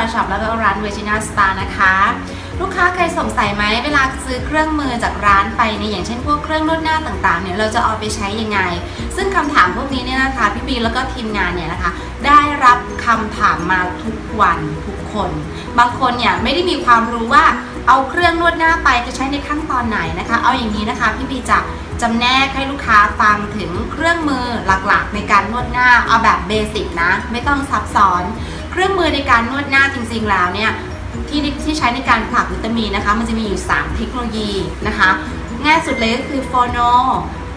อยช็อปแล้วก็ร้านเวจินาสตาร์นะคะ ลูกค้าเคยสงสัยไหมเวลาซื้อเครื่องมือจากร้านไปเนี่ยอย่างเช่นพวกเครื่องนวดหน้าต่างๆเนี่ยเราจะเอาไปใช้ยังไง ซึ่งคำถามพวกนี้เนี่ยนะคะพี่ปีแล้วก็ทีมงานเนี่ยนะคะ ได้รับคำถามมาทุกวันทุกคน บางคนเนี่ยไม่ได้มีความรู้ว่าเอาเครื่องนวดหน้าไปจะใช้ในขั้นตอนไหนนะคะ เอาอย่างนี้นะคะพี่ปีจะจำแนกให้ลูกค้าฟังถึงเครื่องมือหลักๆ ในการนวดหน้าเอาแบบเบสิกนะ ไม่ต้องซับซ้อน เครื่องมือในการนวดหน้าจริงๆแล้วเนี่ยที่ที่ใช้ในการผลักวิตามินนะคะ มันจะมีอยู่ 3 เทคโนโลยีนะคะ ง่ายสุดเลยก็คือโฟโน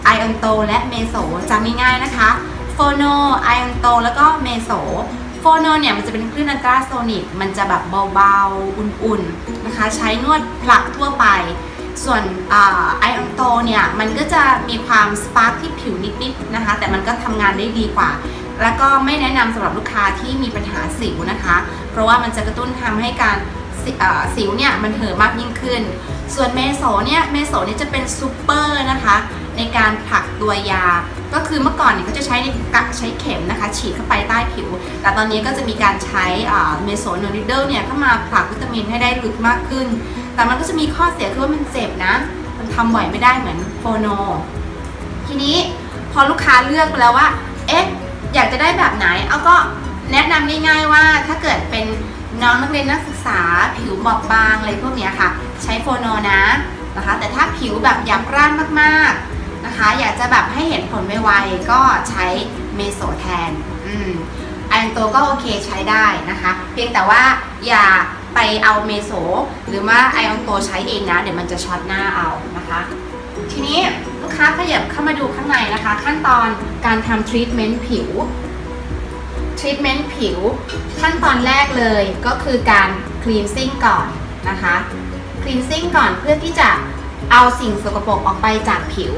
ไอออนโตและเมโซจำง่ายๆนะคะโฟโนไอออนโตแล้วก็เมโซโฟโนเนี่ยมันจะเป็นคลื่นอัลตราโซนิกมันจะแบบเบาๆ อุ่นๆนะคะ ใช้นวดผลักทั่วไป ส่วนไอออนโตเนี่ย มันก็จะมีความสปาร์คที่ผิวนิดๆนะคะ แต่มันก็ทำงานได้ดีกว่า แล้วก็ไม่แนะนำสำหรับลูกค้าที่มีปัญหาสิวนะคะ เพราะว่ามันจะกระตุ้นทำให้การสิเอ่อสิวเนี่ยมันเห่อมากยิ่งขึ้น ส่วนเมโสเนี่ยเมโสเนี่ยจะเป็นซูเปอร์นะคะ ในการผลักตัวยา ก็คือเมื่อก่อนเนี่ยเขาจะใช้ในกะใช้เข็มนะคะ ฉีดเข้าไปใต้ผิว แต่ตอนนี้ก็จะมีการใช้เมโสโนนิดเดิลเนี่ยเข้ามาผลักวิตามินให้ได้ลึกมากขึ้น แต่มันก็จะมีข้อเสียคือว่ามันเจ็บนะ มันทำบ่อยไม่ได้เหมือนโฟโน ทีนี้พอลูกค้าเลือกไปแล้วว่าเอ๊ะ อยากจะได้แบบไหน เอาก็แนะนำง่ายๆว่าถ้าเกิดเป็นน้องนักเรียนนักศึกษา ผิวบอบบางอะไรพวกนี้ค่ะ ใช้โฟโนนะนะคะ แต่ถ้าผิวแบบหยาบกร้านมากๆนะคะ อยากจะแบบให้เห็นผลไวๆก็ใช้เมโซแทนอืมออนโตก็โอเคใช้ได้นะคะ เพียงแต่ว่าอย่าไปเอาเมโซหรือว่าไอออนโตใช้เองนะ เดี๋ยวมันจะช็อตหน้าเอานะคะ ทีนี้ ลูกค้าขยับเข้ามาดูข้างในนะคะ ขั้นตอนการทำทรีทเมนต์ผิวทรีทเมนต์ผิว ขั้นตอนแรกเลยก็คือการคลีนซิ่งก่อนนะคะคลีนซิ่งก่อนเพื่อที่จะเอาสิ่งสกปรกออกไปจากผิว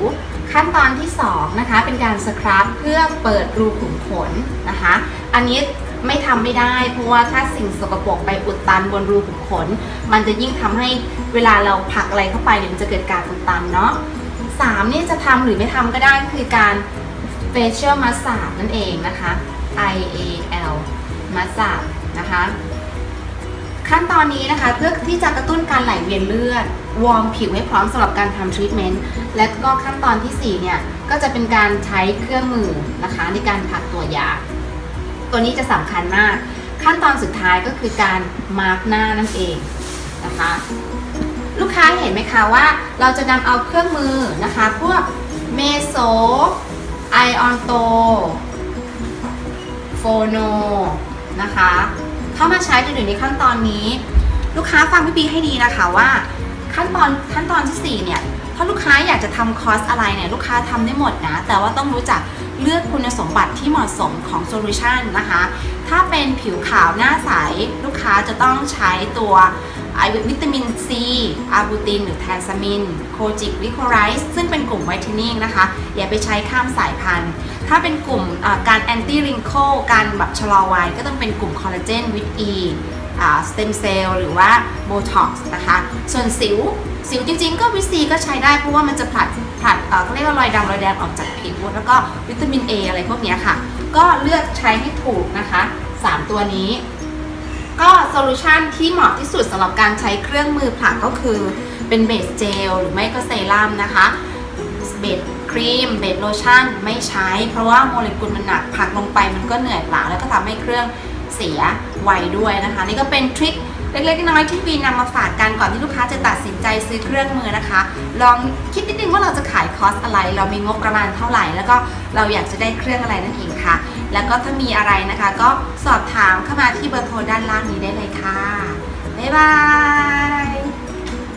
ขั้นตอนที่2นะคะเป็นการสครับเพื่อเปิดรูขุมขนนะคะ อันนี้ไม่ทำไม่ได้เพราะว่าถ้าสิ่งสกปรกไปอุดตันบนรูขุมขน มันจะยิ่งทำให้เวลาเราผักอะไรเข้าไปเนี่ยมันจะเกิดการอุดตันเนาะ สามนี่จะทำหรือไม่ทำก็ได้คือการ facial massage นั่นเองนะคะ I A L massage นะคะ ขั้นตอนนี้นะคะเพื่อที่จะกระตุ้นการไหลเวียนเลือด วอร์มผิวให้พร้อมสำหรับการทำทรีทเมนต์และก็ขั้นตอนทีสี่4 เนี่ยก็จะเป็นการใช้เครื่องมือนะคะในการผักตัวยา ตัวนี้จะสำคัญมาก ขั้นตอนสุดท้ายก็คือการมาร์กหน้านั่นเองนะคะ ลูกค้าเห็นไหมคะว่าเราจะนำเอาเครื่องมือนะคะ พวกเมโซไอออนโตโฟโนนะคะ เข้ามาใช้จนถึงในขั้นตอนนี้ ลูกค้าฟังพี่ปีให้ดีนะคะว่าขั้นตอนขั้นตอนที่ 4 เนี่ยถ้าลูกค้าอยากจะทำคอร์สอะไรเนี่ยลูกค้าทำได้หมดนะ แต่ว่าต้องรู้จัก เลือกคุณสมบัติที่เหมาะสมของโซลูชันนะคะ ถ้าเป็นผิวขาวหน้าใส ลูกค้าจะต้องใช้ตัวไอวิตามินซีอาบูตินหรือแทนซามิน โคจิกลิโคไรส์ซึ่งเป็นกลุ่มไวท์เทนนิ่งนะคะ อย่าไปใช้ข้ามสายพันธุ์ ถ้าเป็นกลุ่มการแอนตี้ริงโคการแบบชะลอวัยก็ต้องเป็นกลุ่มคอลลาเจนวิตอี สเต็มเซลล์หรือว่าโบท็อกซ์นะคะ ส่วนสิว สิวจริงๆ ก็วิตซีก็ใช้ได้เพราะว่ามันจะผลัดผลัดเอ่อเขาเรียกว่ารอยดำรอยแดงออกจากผิวแล้วก็วิตามิน A อะไรพวกนี้ค่ะ ก็เลือกใช้ให้ถูกนะคะ 3 ตัวนี้ ก็โซลูชันที่เหมาะที่สุดสำหรับการใช้เครื่องมือผลักก็คือเป็นเบสเจลหรือไม่ก็เซรั่มนะคะเบสครีมเบสโลชั่นไม่ใช้ เพราะว่าโมเลกุลมันหนักผลักลงไปมันก็เหนื่อยเปล่าแล้วก็ทำให้เครื่อง เสียไวด้วยนะคะ นี่ก็เป็นทริคเล็กๆน้อยๆที่วีนำมาฝากกันก่อนที่ลูกค้าจะตัดสินใจซื้อเครื่องมือนะคะ ลองคิดนิดนึงว่าเราจะขายคอสอะไร เรามีงบประมาณเท่าไหร่ แล้วก็เราอยากจะได้เครื่องอะไรนั่นเองค่ะ แล้วก็ถ้ามีอะไรนะคะ ก็สอบถามเข้ามาที่เบอร์โทรด้านล่างนี้ได้เลยค่ะบ๊ายบาย